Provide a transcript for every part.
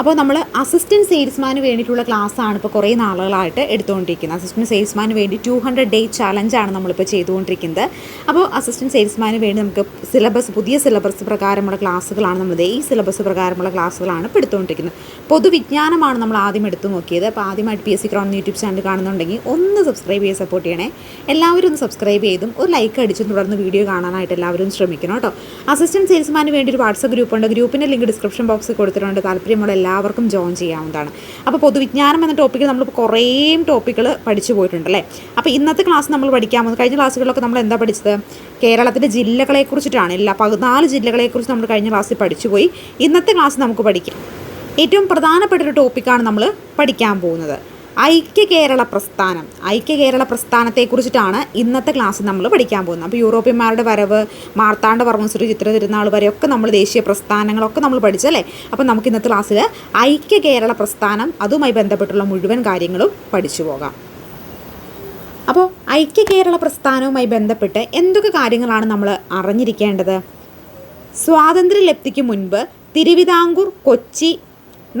അപ്പോൾ നമ്മൾ അസിസ്റ്റന്റ് സെയിൽസ്മാന് വേണ്ടിയിട്ടുള്ള ക്ലാസ്സാണ് ഇപ്പോൾ കുറേ നാളുകളായിട്ട് എടുത്തുകൊണ്ടിരിക്കുന്നത്. അസിസ്റ്റന്റ് സെയിൽസ്മാന് വേണ്ടി ടു ഹൺഡ്രഡ് ഡേ ചലഞ്ചാണ് നമ്മളിപ്പോൾ ചെയ്തുകൊണ്ടിരിക്കുന്നത്. അപ്പോൾ അസിസ്റ്റന്റ് സെയിൽസ്മാന് വേണ്ടി നമുക്ക് സിലബസ് പുതിയ സിലബസ് പ്രകാരമുള്ള ക്ലാസ്സുകളാണ് നമ്മൾ ഈ സിലബസ് പ്രകാരമുള്ള ക്ലാസ്സുകളാണ് ഇപ്പോൾ എടുത്തുകൊണ്ടിരിക്കുന്നത്. പൊതുവിജ്ഞാനമാണ് നമ്മൾ ആദ്യം എടുത്തു നോക്കിയത്. അപ്പോൾ ആദ്യമായിട്ട് P S C crown YouTube channel കാണുന്നുണ്ടെങ്കിൽ ഒന്ന് സബ്സ്ക്രൈബ് ചെയ്ത് സപ്പോർട്ട് ചെയ്യണേ. എല്ലാവരും ഒന്ന് സബ്സ്ക്രൈബ് ചെയ്തും ഒരു ലൈക്ക് അടിച്ചും തുടർന്ന് വീഡിയോ കാണാനായിട്ട് എല്ലാവരും ശ്രമിക്കണം കേട്ടോ. അസിസ്റ്റന്റ് സെയിൽസ്മാന് വേണ്ടി ഒരു വാട്സപ്പ് ഗ്രൂപ്പ് ഉണ്ട് ഗ്രൂപ്പിന്റെ ലിങ്ക് ഡിസ്ക്രിപ്ഷൻ ബോക്സിൽ കൊടുത്തിട്ടുണ്ട്. താല്പര്യമുള്ള എല്ലാവർക്കും ജോയിൻ ചെയ്യാവുന്നതാണ്. അപ്പോൾ പൊതുവിജ്ഞാനം എന്ന ടോപ്പിക്കിൽ നമ്മൾ കുറേ ടോപ്പിക്കുകൾ പഠിച്ചു പോയിട്ടുണ്ട് അല്ലേ? അപ്പോൾ ഇന്നത്തെ ക്ലാസ് നമ്മൾ പഠിക്കാൻ പോകുന്നത് കഴിഞ്ഞ ക്ലാസ്സുകളിലൊക്കെ നമ്മൾ എന്താ പഠിച്ചത്? കേരളത്തിലെ ജില്ലകളെക്കുറിച്ചിട്ടാണ് എല്ലാ പതിനാല് ജില്ലകളെക്കുറിച്ച് നമ്മൾ കഴിഞ്ഞ ക്ലാസ്സിൽ പഠിച്ചു പോയി. ഇന്നത്തെ ക്ലാസ് നമുക്ക് പഠിക്കാം. ഏറ്റവും പ്രധാനപ്പെട്ട ഒരു ടോപ്പിക്കാണ് നമ്മൾ പഠിക്കാൻ പോകുന്നത്. ഐക്യ കേരള പ്രസ്ഥാനം ഐക്യ കേരള പ്രസ്ഥാനത്തെക്കുറിച്ചിട്ടാണ് ഇന്നത്തെ ക്ലാസ് നമ്മൾ പഠിക്കാൻ പോകുന്നത്. അപ്പോൾ യൂറോപ്യന്മാരുടെ വരവ് മാർത്താണ്ഡ വർമ്മശ്രീ ചിത്ര തിരുനാൾ വരെയൊക്കെ നമ്മൾ ദേശീയ പ്രസ്ഥാനങ്ങളൊക്കെ നമ്മൾ പഠിച്ചല്ലേ അപ്പോൾ നമുക്ക് ഇന്നത്തെ ക്ലാസ്സിൽ ഐക്യ കേരള പ്രസ്ഥാനം അതുമായി ബന്ധപ്പെട്ടുള്ള മുഴുവൻ കാര്യങ്ങളും പഠിച്ചു പോകാം. അപ്പോൾ ഐക്യ കേരള പ്രസ്ഥാനവുമായി ബന്ധപ്പെട്ട് എന്തൊക്കെ കാര്യങ്ങളാണ് നമ്മൾ അറിഞ്ഞിരിക്കേണ്ടത്? സ്വാതന്ത്ര്യലബ്ധിക്ക് മുൻപ് തിരുവിതാംകൂർ കൊച്ചി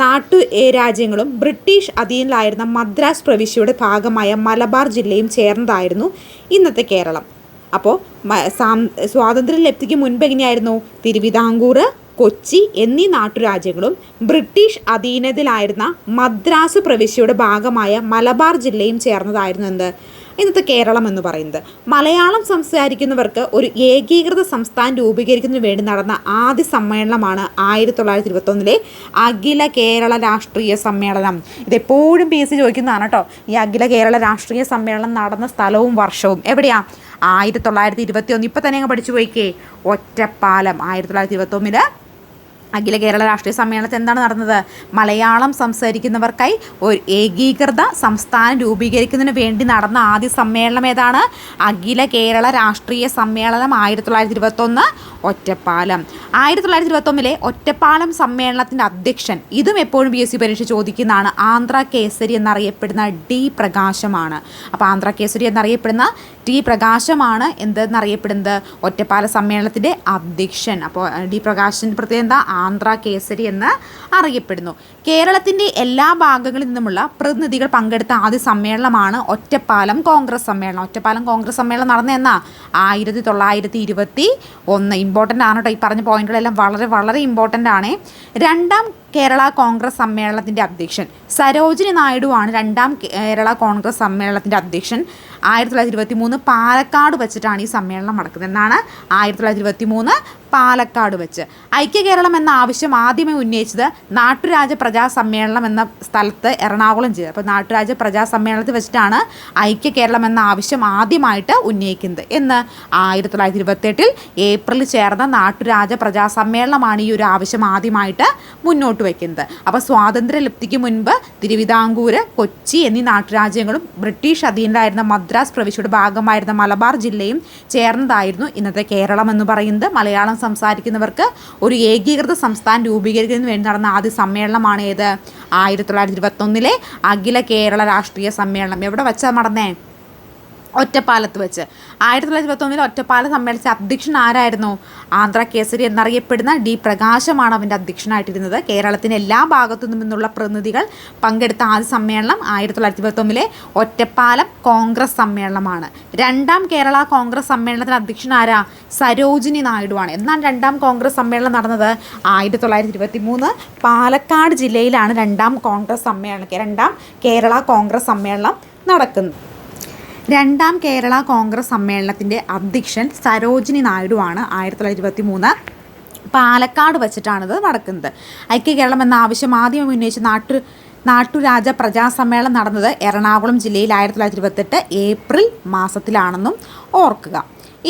നാട്ടു രാജ്യങ്ങളും ബ്രിട്ടീഷ് അധീനിലായിരുന്ന മദ്രാസ് പ്രവിശ്യയുടെ ഭാഗമായ മലബാർ ജില്ലയും ചേർന്നതായിരുന്നു ഇന്നത്തെ കേരളം. അപ്പോൾ സ്വാതന്ത്ര്യലബ്ധിക്ക് മുൻപ് എങ്ങനെയായിരുന്നു? തിരുവിതാംകൂർ കൊച്ചി എന്നീ നാട്ടുരാജ്യങ്ങളും ബ്രിട്ടീഷ് അധീനതയിലായിരുന്ന മദ്രാസ് പ്രവിശ്യയുടെ ഭാഗമായ മലബാർ ജില്ലയും ചേർന്നതായിരുന്നു എന്ത്? ഇന്നത്തെ കേരളം എന്ന് പറയുന്നത്. മലയാളം സംസാരിക്കുന്നവർക്ക് ഒരു ഏകീകൃത സംസ്ഥാനം രൂപീകരിക്കുന്നതിന് വേണ്ടി നടന്ന ആദ്യ സമ്മേളനമാണ് ആയിരത്തി തൊള്ളായിരത്തി ഇരുപത്തൊന്നിലെ അഖില കേരള രാഷ്ട്രീയ സമ്മേളനം. ഇതെപ്പോഴും പി എസ് സി ചോദിക്കുന്നതാണ് കേട്ടോ. ഈ അഖില കേരള രാഷ്ട്രീയ സമ്മേളനം നടന്ന സ്ഥലവും വർഷവും എവിടെയാ? ആയിരത്തി തൊള്ളായിരത്തി ഇരുപത്തി ഒന്ന് ഇപ്പം തന്നെ അങ്ങ് പഠിച്ചു പോയിക്കേ. ഒറ്റപ്പാലം. ആയിരത്തി തൊള്ളായിരത്തി ഇരുപത്തൊന്നിൽ അഖില കേരള രാഷ്ട്രീയ സമ്മേളനത്തിൽ എന്താണ് നടന്നത്? മലയാളം സംസാരിക്കുന്നവർക്കായി ഒരു ഏകീകൃത സംസ്ഥാനം രൂപീകരിക്കുന്നതിന് വേണ്ടി നടന്ന ആദ്യ സമ്മേളനം ഏതാണ്? അഖില കേരള രാഷ്ട്രീയ സമ്മേളനം ആയിരത്തി തൊള്ളായിരത്തി ഇരുപത്തൊന്ന് ഒറ്റപ്പാലം. ആയിരത്തി തൊള്ളായിരത്തി ഇരുപത്തൊന്നിലെ ഒറ്റപ്പാലം സമ്മേളനത്തിന്റെ അധ്യക്ഷൻ ഇതും എപ്പോഴും പി എസ് സി പരീക്ഷ ചോദിക്കുന്നതാണ്. ആന്ധ്ര കേസരി എന്നറിയപ്പെടുന്ന ഡി പ്രകാശമാണ്. അപ്പോൾ ആന്ധ്ര കേസരി എന്നറിയപ്പെടുന്ന ടി പ്രകാശമാണ് എന്തെന്നറിയപ്പെടുന്നത്? ഒറ്റപ്പാല സമ്മേളനത്തിന്റെ അധ്യക്ഷൻ. അപ്പോൾ ഡി പ്രകാശിന്റെ പ്രത്യേകത ആന്ധ്ര കേസരി എന്ന് അറിയപ്പെടുന്നു. കേരളത്തിന്റെ എല്ലാ ഭാഗങ്ങളിൽ നിന്നുമുള്ള പ്രതിനിധികൾ പങ്കെടുത്ത ആദ്യ സമ്മേളനമാണ് ഒറ്റപ്പാലം കോൺഗ്രസ് സമ്മേളനം. ഒറ്റപ്പാലം കോൺഗ്രസ് സമ്മേളനം നടന്ന എന്നാ? ആയിരത്തി തൊള്ളായിരത്തി ഇരുപത്തി ഒന്ന്. ഇമ്പോർട്ടന്റ് ആണ് കേട്ടോ ഈ പറഞ്ഞ പോയിന്റുകളെല്ലാം. വളരെ വളരെ ഇമ്പോർട്ടന്റ് ആണ്. രണ്ടാം കേരള കോൺഗ്രസ് സമ്മേളനത്തിന്റെ അധ്യക്ഷൻ സരോജിനി നായിഡു ആണ് രണ്ടാം കേരള കോൺഗ്രസ് സമ്മേളനത്തിന്റെ അധ്യക്ഷൻ. ആയിരത്തി തൊള്ളായിരത്തി ഇരുപത്തി മൂന്ന് പാലക്കാട് വെച്ചിട്ടാണ് ഈ സമ്മേളനം നടക്കുന്നത്. എന്നാണ് ആയിരത്തി തൊള്ളായിരത്തി ഇരുപത്തി മൂന്ന് പാലക്കാട് വെച്ച്. ഐക്യ കേരളം എന്ന ആവശ്യം ആദ്യമേ ഉന്നയിച്ചത് നാട്ടുരാജ പ്രജാ സമ്മേളനം എന്ന സ്ഥലത്ത് എറണാകുളം ചെയ്തത് അപ്പോൾ നാട്ടുരാജ പ്രജാ സമ്മേളനത്തിൽ വെച്ചിട്ടാണ് ഐക്യ കേരളം എന്ന ആവശ്യം ആദ്യമായിട്ട് ഉന്നയിക്കുന്നത്. എന്ന് ആയിരത്തി തൊള്ളായിരത്തി ഇരുപത്തെട്ടിൽ ഏപ്രിലിൽ ചേർന്ന നാട്ടുരാജ പ്രജാ സമ്മേളനമാണ് ഈ ഒരു ആവശ്യം ആദ്യമായിട്ട് മുന്നോട്ട് വയ്ക്കുന്നത് അപ്പോൾ സ്വാതന്ത്ര്യ ലബ്ധിക്ക് മുൻപ് തിരുവിതാംകൂർ കൊച്ചി എന്നീ നാട്ടുരാജ്യങ്ങളും ബ്രിട്ടീഷ് അധീനരായിരുന്ന മദ്രാസ് പ്രവിശ്യയുടെ ഭാഗമായിരുന്ന മലബാർ ജില്ലയും ചേർന്നതായിരുന്നു ഇന്നത്തെ കേരളം എന്ന് പറയുന്നത്. മലയാളം സംസാരിക്കുന്നവർക്ക് ഒരു ഏകീകൃത സംസ്ഥാനം രൂപീകരിക്കുന്നതിന് വേണ്ടി നടന്ന ആദ്യ സമ്മേളനമാണ് ഏത് ആയിരത്തി തൊള്ളായിരത്തി ഇരുപത്തൊന്നിലെ അഖില കേരള രാഷ്ട്രീയ സമ്മേളനം. എവിടെ വെച്ചാണ് നടന്നേ? ഒറ്റപ്പാലത്ത് വെച്ച്. ആയിരത്തി തൊള്ളായിരത്തി പത്തൊമ്പതിൽ ഒറ്റപ്പാലം സമ്മേളിച്ച അധ്യക്ഷൻ ആരായിരുന്നു? ആന്ധ്ര കേസരി എന്നറിയപ്പെടുന്ന ഡി പ്രകാശമാണ് അവന്റെ അധ്യക്ഷനായിട്ടിരുന്നത്. കേരളത്തിന്റെ എല്ലാ ഭാഗത്തു നിന്നുള്ള പ്രതിനിധികൾ പങ്കെടുത്ത ആദ്യ സമ്മേളനം ആയിരത്തി തൊള്ളായിരത്തി പത്തൊമ്പതിലെ ഒറ്റപ്പാലം കോൺഗ്രസ് സമ്മേളനമാണ്. രണ്ടാം കേരള കോൺഗ്രസ് സമ്മേളനത്തിന് അധ്യക്ഷൻ ആരാ? സരോജിനി നായിഡുവാണ്. എന്നാൽ രണ്ടാം കോൺഗ്രസ് സമ്മേളനം നടന്നത്. ആയിരത്തി തൊള്ളായിരത്തി ഇരുപത്തി മൂന്ന് പാലക്കാട് ജില്ലയിലാണ് രണ്ടാം കോൺഗ്രസ് സമ്മേളനം. രണ്ടാം കേരള കോൺഗ്രസ് സമ്മേളനം നടക്കുന്നത്. രണ്ടാം കേരള കോൺഗ്രസ് സമ്മേളനത്തിന്റെ അധ്യക്ഷൻ സരോജിനി നായിഡു ആണ് ആയിരത്തി തൊള്ളായിരത്തി ഇരുപത്തി മൂന്ന് പാലക്കാട് വെച്ചിട്ടാണിത് നടക്കുന്നത്. ഐക്യ കേരളം എന്ന ആവശ്യം ആദ്യം ഉന്നയിച്ച് നാട്ടു നാട്ടുരാജ പ്രജാസമ്മേളനം നടന്നത് എറണാകുളം ജില്ലയിൽ ആയിരത്തി തൊള്ളായിരത്തി ഇരുപത്തെട്ട് ഏപ്രിൽ മാസത്തിലാണെന്നും ഓർക്കുക.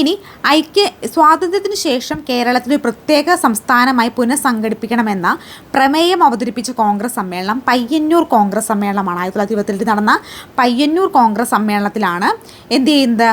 ഇനി ഐക്യ സ്വാതന്ത്ര്യത്തിന് ശേഷം കേരളത്തിൽ ഒരു പ്രത്യേക സംസ്ഥാനമായി പുനഃസംഘടിപ്പിക്കണമെന്ന പ്രമേയം അവതരിപ്പിച്ച കോൺഗ്രസ് സമ്മേളനം പയ്യന്നൂർ കോൺഗ്രസ് സമ്മേളനമാണ്. ആയിരത്തി തൊള്ളായിരത്തി ഇരുപത്തിരണ്ടിൽ നടന്ന പയ്യന്നൂർ കോൺഗ്രസ് സമ്മേളനത്തിലാണ് എന്ത് ചെയ്യുന്നത്?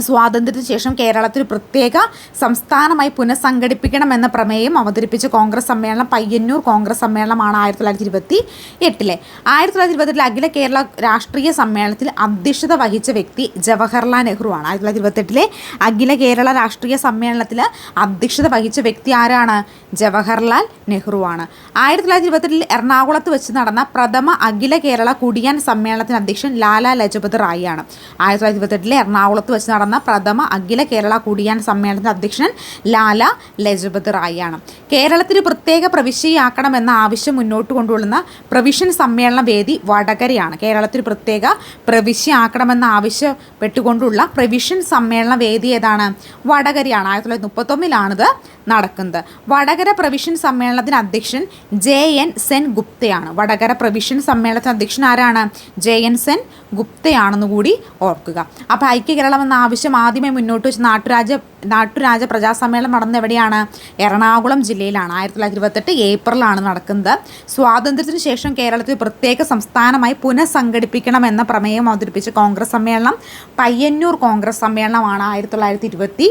സ്വാതന്ത്ര്യത്തിന് ശേഷം കേരളത്തിൽ പ്രത്യേക സംസ്ഥാനമായി പുനഃസംഘടിപ്പിക്കണമെന്ന പ്രമേയം അവതരിപ്പിച്ച കോൺഗ്രസ് സമ്മേളനം പയ്യന്നൂർ കോൺഗ്രസ് സമ്മേളനമാണ് ആയിരത്തി തൊള്ളായിരത്തി ഇരുപത്തി എട്ടിലെ ആയിരത്തി തൊള്ളായിരത്തി ഇരുപത്തെട്ടിലെ അഖില കേരള രാഷ്ട്രീയ സമ്മേളനത്തിൽ അധ്യക്ഷത വഹിച്ച വ്യക്തി ജവഹർലാൽ നെഹ്റു ആണ് ആയിരത്തി തൊള്ളായിരത്തി ഇരുപത്തെട്ടിലെ അഖില കേരള രാഷ്ട്രീയ സമ്മേളനത്തിൽ അധ്യക്ഷത വഹിച്ച വ്യക്തി ആരാണ്? ജവഹർലാൽ നെഹ്റു ആണ് ആയിരത്തി തൊള്ളായിരത്തി ഇരുപത്തെട്ടിൽ എറണാകുളത്ത് വെച്ച് നടന്ന പ്രഥമ അഖില കേരള കുടിയാൻ സമ്മേളനത്തിന് അധ്യക്ഷൻ ലാലാ ലജപത് റായി ആണ് ആയിരത്തി തൊള്ളായിരത്തി ഇരുപത്തെട്ടിലെ എറണാകുളത്ത് വെച്ച് പ്രഥമ അഖില കേരള കുടിയാൻ സമ്മേളനത്തിന്റെ അധ്യക്ഷൻ ലാല ലജപത് റായി ആണ് കേരളത്തിന് പ്രത്യേക പ്രവിശ്യയാക്കണമെന്ന ആവശ്യം മുന്നോട്ട് കൊണ്ടുവരുന്ന പ്രവിശ്യൻ സമ്മേളന വേദി വടകരയാണ്. കേരളത്തിൽ പ്രത്യേക പ്രവിശ്യയാക്കണമെന്ന ആവശ്യപ്പെട്ടുകൊണ്ടുള്ള പ്രവിശ്യൻ സമ്മേളന വേദി ഏതാണ്? വടകരയാണ്. ആയിരത്തി തൊള്ളായിരത്തി മുപ്പത്തൊന്നിലാണിത് നടക്കുന്നത്. വടകര പ്രവിശ്യൻ സമ്മേളനത്തിന് അധ്യക്ഷൻ ജെ എൻ സെൻ ഗുപ്തയാണ്. വടകര പ്രവിശ്യൻ സമ്മേളനത്തിന് അധ്യക്ഷൻ ആരാണ്? ജെ എൻ സെൻ ഗുപ്തയാണെന്ന് കൂടി ഓർക്കുക. അപ്പോൾ ഐക്യ കേരളം എന്ന ആവശ്യം ആദ്യമേ മുന്നോട്ട് വെച്ച് നാട്ടുരാജ നാട്ടുരാജ പ്രജാസമ്മേളനം നടന്നത് എവിടെയാണ്? എറണാകുളം ജില്ലയിലാണ്. ആയിരത്തി തൊള്ളായിരത്തി ഇരുപത്തെട്ട് ഏപ്രിലാണ് നടക്കുന്നത്. സ്വാതന്ത്ര്യത്തിന് ശേഷം കേരളത്തിൽ പ്രത്യേക സംസ്ഥാനമായി പുനഃസംഘടിപ്പിക്കണം എന്ന പ്രമേയം അവതരിപ്പിച്ച കോൺഗ്രസ് സമ്മേളനം പയ്യന്നൂർ കോൺഗ്രസ് സമ്മേളനമാണ് ആയിരത്തി തൊള്ളായിരത്തി ഇരുപത്തി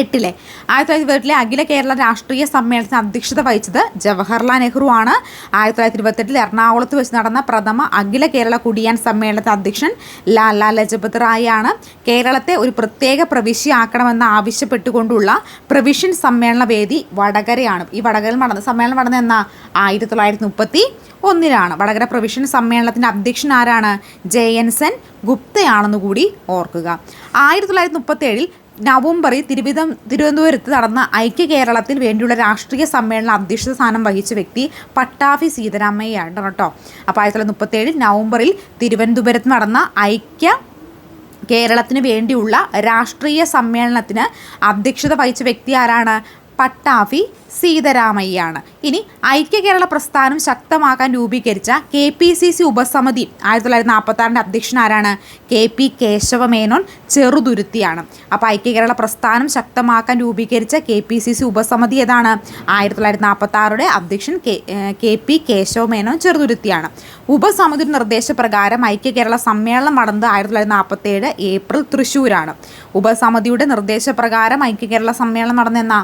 എട്ടിലെ. ആയിരത്തി തൊള്ളായിരത്തി ഇരുപത്തിലെ അഖില കേരള രാഷ്ട്രീയ സമ്മേളനത്തിന് അധ്യക്ഷത വഹിച്ചത് ജവഹർലാൽ നെഹ്റു ആണ് ആയിരത്തി തൊള്ളായിരത്തി ഇരുപത്തെട്ടിൽ എറണാകുളത്ത് വെച്ച് നടന്ന പ്രഥമ അഖില കേരള കുടിയാൻ സമ്മേളനത്തിന് അധ്യക്ഷൻ ലാലാ ലജപത് റായ് ആണ് കേരളത്തെ ഒരു പ്രത്യേക പ്രവിശ്യയാക്കണമെന്ന് ആവശ്യപ്പെട്ടുകൊണ്ടുള്ള പ്രവിഷ്യൻ സമ്മേളന വേദി വടകരയാണ്. ഈ വടകരയിൽ നടന്ന സമ്മേളനം നടന്ന എന്ന? ആയിരത്തി തൊള്ളായിരത്തി മുപ്പത്തി ഒന്നിലാണ് വടകര പ്രവിഷ്യൻ സമ്മേളനത്തിന്റെ അധ്യക്ഷൻ ആരാണ്? ജയൻസൻ ഗുപ്തയാണെന്ന് കൂടി ഓർക്കുക. ആയിരത്തി തൊള്ളായിരത്തി മുപ്പത്തി ഏഴിൽ നവംബറിൽ തിരുവിതം തിരുവനന്തപുരത്ത് നടന്ന ഐക്യ കേരളത്തിൽ വേണ്ടിയുള്ള രാഷ്ട്രീയ സമ്മേളന അധ്യക്ഷ സ്ഥാനം വഹിച്ച വ്യക്തി പട്ടാഫി സീതാരാമയ്യാണ് കേട്ടോ. അപ്പോൾ ആയിരത്തി തൊള്ളായിരത്തി മുപ്പത്തേഴ് നവംബറിൽ തിരുവനന്തപുരത്ത് നടന്ന ഐക്യ കേരളത്തിന് വേണ്ടിയുള്ള രാഷ്ട്രീയ സമ്മേളനത്തിന് അധ്യക്ഷത വഹിച്ച വ്യക്തി ആരാണ്? പട്ടാഭി സീതരാമയ്യാണ്. ഇനി ഐക്യ കേരള പ്രസ്ഥാനം ശക്തമാക്കാൻ രൂപീകരിച്ച കെ പി സി സി ഉപസമിതി ആയിരത്തി തൊള്ളായിരത്തി നാൽപ്പത്തി ആറിന്റെ അധ്യക്ഷൻ ആരാണ്? കെ പി കേശവമേനോൻ ചെറുതുരുത്തിയാണ്. അപ്പോൾ ഐക്യ കേരള പ്രസ്ഥാനം ശക്തമാക്കാൻ രൂപീകരിച്ച കെ പി സി സി ഉപസമിതി ഏതാണ്? ആയിരത്തി തൊള്ളായിരത്തി നാൽപ്പത്തി ആറുടെ അധ്യക്ഷൻ കെ കെ പി കേശവമേനോൻ ചെറുതുരുത്തിയാണ്. ഉപസമിതി നിർദ്ദേശപ്രകാരം ഐക്യ കേരള സമ്മേളനം നടന്നത് ആയിരത്തി തൊള്ളായിരത്തി നാൽപ്പത്തി ഏഴ് ഏപ്രിൽ തൃശ്ശൂരാണ് ഉപസമിതിയുടെ നിർദ്ദേശപ്രകാരം ഐക്യ കേരള സമ്മേളനം നടന്നെന്ന?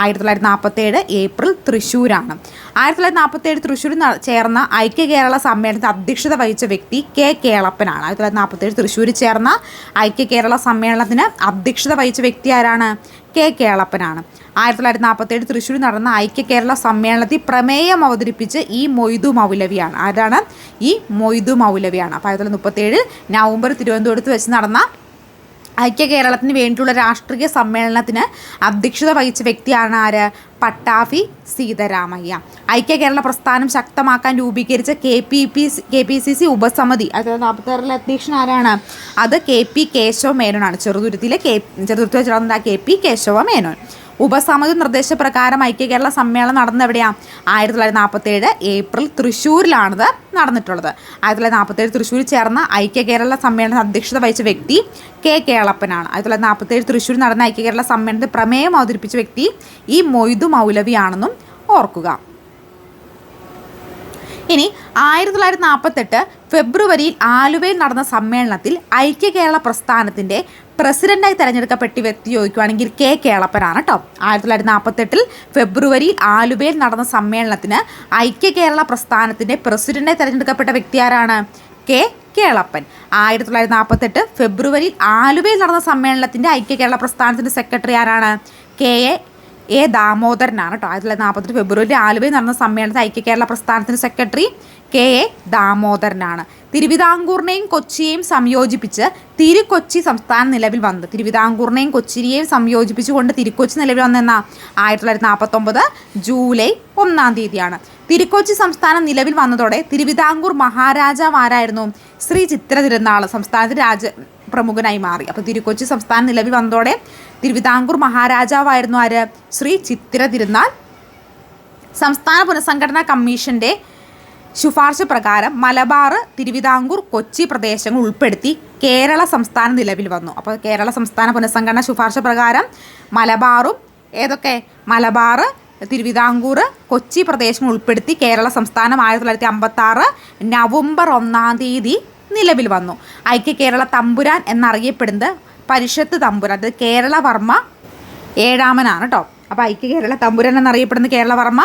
ആയിരത്തി തൊള്ളായിരത്തി നാൽപ്പത്തി ഏഴ് ഏപ്രിൽ തൃശ്ശൂരാണ്. ആയിരത്തി തൊള്ളായിരത്തി നാൽപ്പത്തി ഏഴ് തൃശ്ശൂരിൽ ചേർന്ന ഐക്യ കേരള സമ്മേളനത്തിൽ അധ്യക്ഷത വഹിച്ച വ്യക്തി കെ കേളപ്പനാണ്. ആയിരത്തി തൊള്ളായിരത്തി നാൽപ്പത്തി ഏഴ് തൃശ്ശൂരിൽ ചേർന്ന ഐക്യ കേരള സമ്മേളനത്തിന് അധ്യക്ഷത വഹിച്ച വ്യക്തി ആരാണ്? കെ കേളപ്പനാണ്. ആയിരത്തി തൊള്ളായിരത്തി നാൽപ്പത്തി ഏഴ് തൃശ്ശൂരിൽ നടന്ന ഐക്യ കേരള സമ്മേളനത്തിൽ പ്രമേയം അവതരിപ്പിച്ച് ഈ മൊയ്തു മൗലവിയാണ്. ആരാണ്? ഈ മൊയ്തു മൗലവിയാണ്. അപ്പോൾ ആയിരത്തി തൊള്ളായിരത്തി മുപ്പത്തി ഏഴ് നവംബർ തിരുവനന്തപുരത്ത് വെച്ച് നടന്ന ഐക്യ കേരളത്തിന് വേണ്ടിയുള്ള രാഷ്ട്രീയ സമ്മേളനത്തിന് അധ്യക്ഷത വഹിച്ച വ്യക്തിയാണ് ആര്? പട്ടാഫി സീതാരാമയ്യ. ഐക്യ കേരള പ്രസ്ഥാനം ശക്തമാക്കാൻ രൂപീകരിച്ച K P P K P C C ഉപസമിതി അതായത് നാൽപ്പത്താറിലെ അധ്യക്ഷൻ ആരാണ്? അത് കെ പി കേശവ മേനോനാണ്. ചെറുതുരുത്തിയിലെ കെ ചെറുതുരുത്തിയിൽ ചേർന്ന കെ പി കേശവ മേനോൻ. ഉപസമിതി നിർദ്ദേശപ്രകാരം ഐക്യ കേരള സമ്മേളനം നടന്നത് എവിടെയാണ് ആയിരത്തി തൊള്ളായിരത്തി നാൽപ്പത്തി ഏഴ് ഏപ്രിൽ തൃശ്ശൂരിലാണിത് നടന്നിട്ടുള്ളത്. ആയിരത്തി തൊള്ളായിരത്തി നാൽപ്പത്തി ഏഴ് തൃശ്ശൂരിൽ ചേർന്ന ഐക്യ കേരള സമ്മേളന അധ്യക്ഷത വഹിച്ച വ്യക്തി കെ കേളപ്പനാണ്. ആയിരത്തി തൊള്ളായിരത്തി നാൽപ്പത്തി ഏഴ് തൃശ്ശൂരിൽ നടന്ന ഐക്യ കേരള സമ്മേളനത്തിൽ പ്രമേയം അവതരിപ്പിച്ച വ്യക്തി ഈ മൊയ്തു മൗലവിയാണെന്നും ഓർക്കുക. ഇനി ആയിരത്തി തൊള്ളായിരത്തി നാൽപ്പത്തെട്ട് ഫെബ്രുവരിയിൽ ആലുവയിൽ നടന്ന സമ്മേളനത്തിൽ ഐക്യ കേരള പ്രസ്ഥാനത്തിന്റെ പ്രസിഡന്റായി തെരഞ്ഞെടുക്കപ്പെട്ട വ്യക്തി ചോദിക്കുവാണെങ്കിൽ കെ കേളപ്പനാണ് കേട്ടോ ആയിരത്തി തൊള്ളായിരത്തി നാൽപ്പത്തെട്ടിൽ ഫെബ്രുവരിയിൽ ആലുവയിൽ നടന്ന സമ്മേളനത്തിന് ഐക്യ കേരള പ്രസ്ഥാനത്തിന്റെ പ്രസിഡന്റായി തെരഞ്ഞെടുക്കപ്പെട്ട വ്യക്തി ആരാണ്? കെ കേളപ്പൻ. ആയിരത്തി തൊള്ളായിരത്തി നാൽപ്പത്തെട്ട് ഫെബ്രുവരിയിൽ ആലുവയിൽ നടന്ന സമ്മേളനത്തിന്റെ ഐക്യ കേരള പ്രസ്ഥാനത്തിന്റെ സെക്രട്ടറി ആരാണ്? കെ എ എ ദാമോദരനാണ് കേട്ടോ. ആയിരത്തി തൊള്ളായിരത്തി നാൽപ്പത്തെട്ട് ഫെബ്രുവരി ആലുവയിൽ നടന്ന സമ്മേളനത്തിൽ ഐക്യ കേരള പ്രസ്ഥാനത്തിന്റെ സെക്രട്ടറി കെ എ ദാമോദരനാണ്. തിരുവിതാംകൂറിനെയും കൊച്ചിയെയും സംയോജിപ്പിച്ച് തിരുക്കൊച്ചി സംസ്ഥാനം നിലവിൽ വന്നത് തിരുവിതാംകൂറിനെയും കൊച്ചിനെയും സംയോജിപ്പിച്ചുകൊണ്ട് തിരുക്കൊച്ചി നിലവിൽ വന്നെന്ന? ആയിരത്തി തൊള്ളായിരത്തി നാൽപ്പത്തൊമ്പത് ജൂലൈ ഒന്നാം തീയതിയാണ്. തിരുക്കൊച്ചി സംസ്ഥാനം നിലവിൽ വന്നതോടെ തിരുവിതാംകൂർ മഹാരാജാവാരായിരുന്നു ശ്രീ ചിത്ര തിരുനാൾ സംസ്ഥാനത്ത് രാജ പ്രമുഖനായി മാറി. അപ്പോൾ തിരുക്കൊച്ചി സംസ്ഥാനം നിലവിൽ വന്നതോടെ തിരുവിതാംകൂർ മഹാരാജാവായിരുന്നു ആര്? ശ്രീ ചിത്തിര തിരുനാൾ. സംസ്ഥാന പുനഃസംഘടനാ കമ്മീഷന്റെ ശുപാർശ പ്രകാരം മലബാർ തിരുവിതാംകൂർ കൊച്ചി പ്രദേശങ്ങൾ ഉൾപ്പെടുത്തി കേരള സംസ്ഥാനം നിലവിൽ വന്നു. അപ്പോൾ കേരള സംസ്ഥാന പുനഃസംഘടന ശുപാർശ പ്രകാരം മലബാറും ഏതൊക്കെ? മലബാർ തിരുവിതാംകൂർ കൊച്ചി പ്രദേശങ്ങൾ ഉൾപ്പെടുത്തി കേരള സംസ്ഥാനം ആയിരത്തി തൊള്ളായിരത്തി അമ്പത്തി ആറ് നവംബർ ഒന്നാം തീയതി നിലവിൽ വന്നു. ഐക്യ കേരള തമ്പുരാൻ എന്നറിയപ്പെടുന്നത് പരിഷത്ത് തമ്പുരാൻ അത് കേരളവർമ്മ ഏഴാമനാണ് കേട്ടോ അപ്പോൾ ഐക്യ കേരള തമ്പുരാൻ എന്നറിയപ്പെടുന്ന കേരളവർമ്മ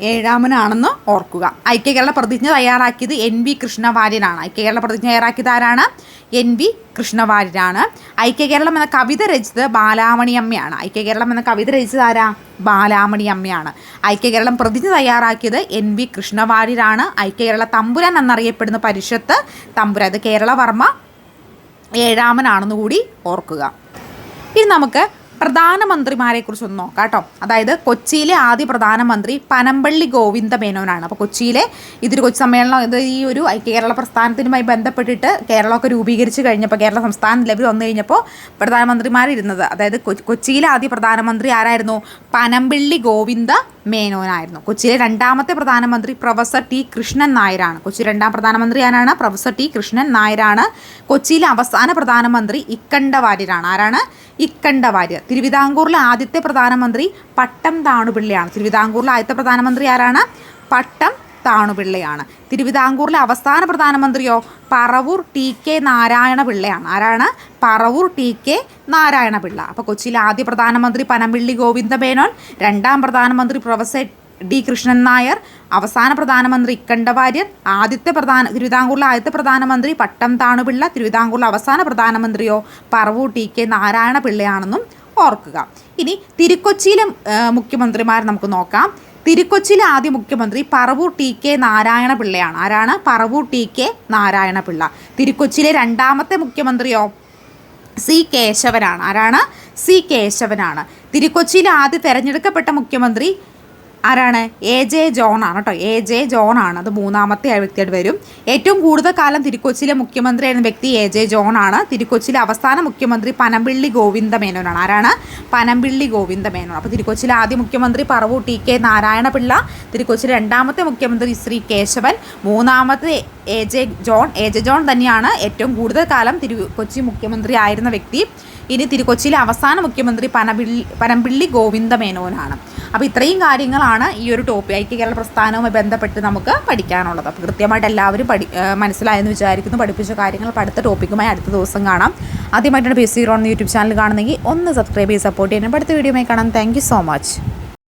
ഏഴാമനാണെന്ന് ഓർക്കുക. ഐക്യ കേരള പ്രതിജ്ഞ തയ്യാറാക്കിയത് എൻ വി കൃഷ്ണവാര്യനാണ്. ഐക്യ കേരള പ്രതിജ്ഞ തയ്യാറാക്കിയത് ആരാണ്? എൻ വി കൃഷ്ണവാര്യരാണ്. ഐക്യ കേരളം എന്ന കവിത രചിച്ചത് ബാലാമണി അമ്മയാണ്. ഐക്യ കേരളം എന്ന കവിത രചിച്ചത് ആരാ? ബാലാമണി അമ്മയാണ്. ഐക്യകേരളം പ്രതിജ്ഞ തയ്യാറാക്കിയത് എൻ വി കൃഷ്ണവാര്യരാണ്. ഐക്യ കേരള തമ്പുരാൻ എന്നറിയപ്പെടുന്ന പരിഷത്ത് തമ്പുരാൻ. അത് കേരളവർമ്മ ഏഴാമനാണെന്ന് കൂടി ഓർക്കുക. ഇനി നമുക്ക് പ്രധാനമന്ത്രിമാരെ കുറിച്ചൊന്ന് നോക്കാം കേട്ടോ അതായത് കൊച്ചിയിലെ ആദ്യ പ്രധാനമന്ത്രി പനമ്പള്ളി ഗോവിന്ദ മേനോനാണ് അപ്പോൾ കൊച്ചിയിലെ ഇതൊരു കൊച്ചി സമ്മേളനം ഇത് ഈ ഒരു കേരള പ്രസ്ഥാനത്തിനുമായി ബന്ധപ്പെട്ടിട്ട് കേരളമൊക്കെ രൂപീകരിച്ച് കഴിഞ്ഞപ്പോൾ കേരള സംസ്ഥാന നിലവിൽ വന്നു കഴിഞ്ഞപ്പോൾ പ്രധാനമന്ത്രിമാരിരുന്നത്. അതായത് കൊച്ചിയിലെ ആദ്യ പ്രധാനമന്ത്രി ആരായിരുന്നു? പനമ്പള്ളി ഗോവിന്ദ മേനോനായിരുന്നു. കൊച്ചിയിലെ രണ്ടാമത്തെ പ്രധാനമന്ത്രി പ്രൊഫസർ ടി കൃഷ്ണൻ നായരാണ്. കൊച്ചി രണ്ടാം പ്രധാനമന്ത്രി ആരാണ്? പ്രൊഫസർ ടി കൃഷ്ണൻ നായരാണ്. കൊച്ചിയിലെ അവസാന പ്രധാനമന്ത്രി ഇക്കണ്ട വാര്യരാണ്. ആരാണ്? ഇക്കണ്ട വാര്യർ. തിരുവിതാംകൂറിലെ ആദ്യത്തെ പ്രധാനമന്ത്രി പട്ടം താണുപിള്ളിയാണ്. തിരുവിതാംകൂറിലെ ആദ്യത്തെ പ്രധാനമന്ത്രി ആരാണ്? പട്ടം താണുപിള്ളയാണ് തിരുവിതാംകൂറിലെ അവസാന പ്രധാനമന്ത്രിയോ പറവൂർ ടി കെ നാരായണ പിള്ളയാണ്. ആരാണ്? Paravur T K Narayana Pillai. അപ്പോൾ കൊച്ചിയിലെ ആദ്യ പ്രധാനമന്ത്രി പനമ്പിള്ളി ഗോവിന്ദമേനോൻ രണ്ടാം പ്രധാനമന്ത്രി പ്രൊഫസർ ഡി കൃഷ്ണൻ നായർ അവസാന പ്രധാനമന്ത്രി ഇക്കണ്ട വാര്യർ ആദ്യത്തെ പ്രധാന തിരുവിതാംകൂറിലെ ആദ്യത്തെ പ്രധാനമന്ത്രി പട്ടം താണുപിള്ള തിരുവിതാംകൂറിലെ അവസാന പ്രധാനമന്ത്രിയോ പറവൂർ ടി കെ നാരായണ പിള്ളയാണെന്നും ഓർക്കുക. ഇനി തിരുക്കൊച്ചിയിലെ മുഖ്യമന്ത്രിമാരെ നമുക്ക് നോക്കാം. തിരുക്കൊച്ചിയിലെ ആദ്യ മുഖ്യമന്ത്രി പറവൂർ ടി കെ നാരായണ പിള്ളയാണ് ആരാണ്? പറവൂർ ടി കെ നാരായണ പിള്ള തിരുക്കൊച്ചിയിലെ രണ്ടാമത്തെ മുഖ്യമന്ത്രിയോ സി കേശവനാണ്. ആരാണ്? സി കേശവനാണ്. തിരുക്കൊച്ചിയിലെ ആദ്യ തെരഞ്ഞെടുക്കപ്പെട്ട മുഖ്യമന്ത്രി ആരാണ്? എ ജെ ജോൺ ആണ് കേട്ടോ. എ ജെ ജോൺ ആണ്. അത് മൂന്നാമത്തെ വ്യക്തിയായിട്ട് വരും. ഏറ്റവും കൂടുതൽ കാലം തിരുക്കൊച്ചിയിലെ മുഖ്യമന്ത്രി ആയിരുന്ന വ്യക്തി എ ജെ ജോൺ ആണ്. തിരുക്കൊച്ചിയിലെ അവസാന മുഖ്യമന്ത്രി പനമ്പിള്ളി ഗോവിന്ദ മേനോനാണ് ആരാണ്? പനമ്പിള്ളി ഗോവിന്ദ മേനോൻ അപ്പോൾ തിരുക്കൊച്ചിയിലെ ആദ്യ മുഖ്യമന്ത്രി പറവൂർ ടി കെ നാരായണപിള്ള തിരുക്കൊച്ചിയിലെ രണ്ടാമത്തെ മുഖ്യമന്ത്രി ശ്രീ കേശവൻ മൂന്നാമത്തെ A J John A J John തന്നെയാണ് ഏറ്റവും കൂടുതൽ കാലം തിരു കൊച്ചി മുഖ്യമന്ത്രി ആയിരുന്ന വ്യക്തി. ഇനി തിരുക്കൊച്ചിയിലെ അവസാന മുഖ്യമന്ത്രി പനപിള്ളി പനമ്പിള്ളി ഗോവിന്ദ മേനോനാണ് അപ്പോൾ ഇത്രയും കാര്യങ്ങളാണ് ഈ ഒരു ടോപ്പിക് ഐക്യ കേരള പ്രസ്ഥാനവുമായി ബന്ധപ്പെട്ട് നമുക്ക് പഠിക്കാനുള്ളത്. അപ്പോൾ കൃത്യമായിട്ട് എല്ലാവരും പഠി മനസ്സിലായെന്ന് വിചാരിക്കുന്നു. പഠിപ്പിച്ച കാര്യങ്ങൾ അടുത്ത ടോപ്പിക്കുമായി അടുത്ത ദിവസം കാണാം. ആദ്യമായിട്ടാണ് P C Ron YouTube channel കാണുന്നെങ്കിൽ ഒന്ന് സബ്സ്ക്രൈബ് ചെയ്ത് സപ്പോർട്ട് ചെയ്യണം. അടുത്ത വീഡിയോയുമായി കാണാം. Thank so much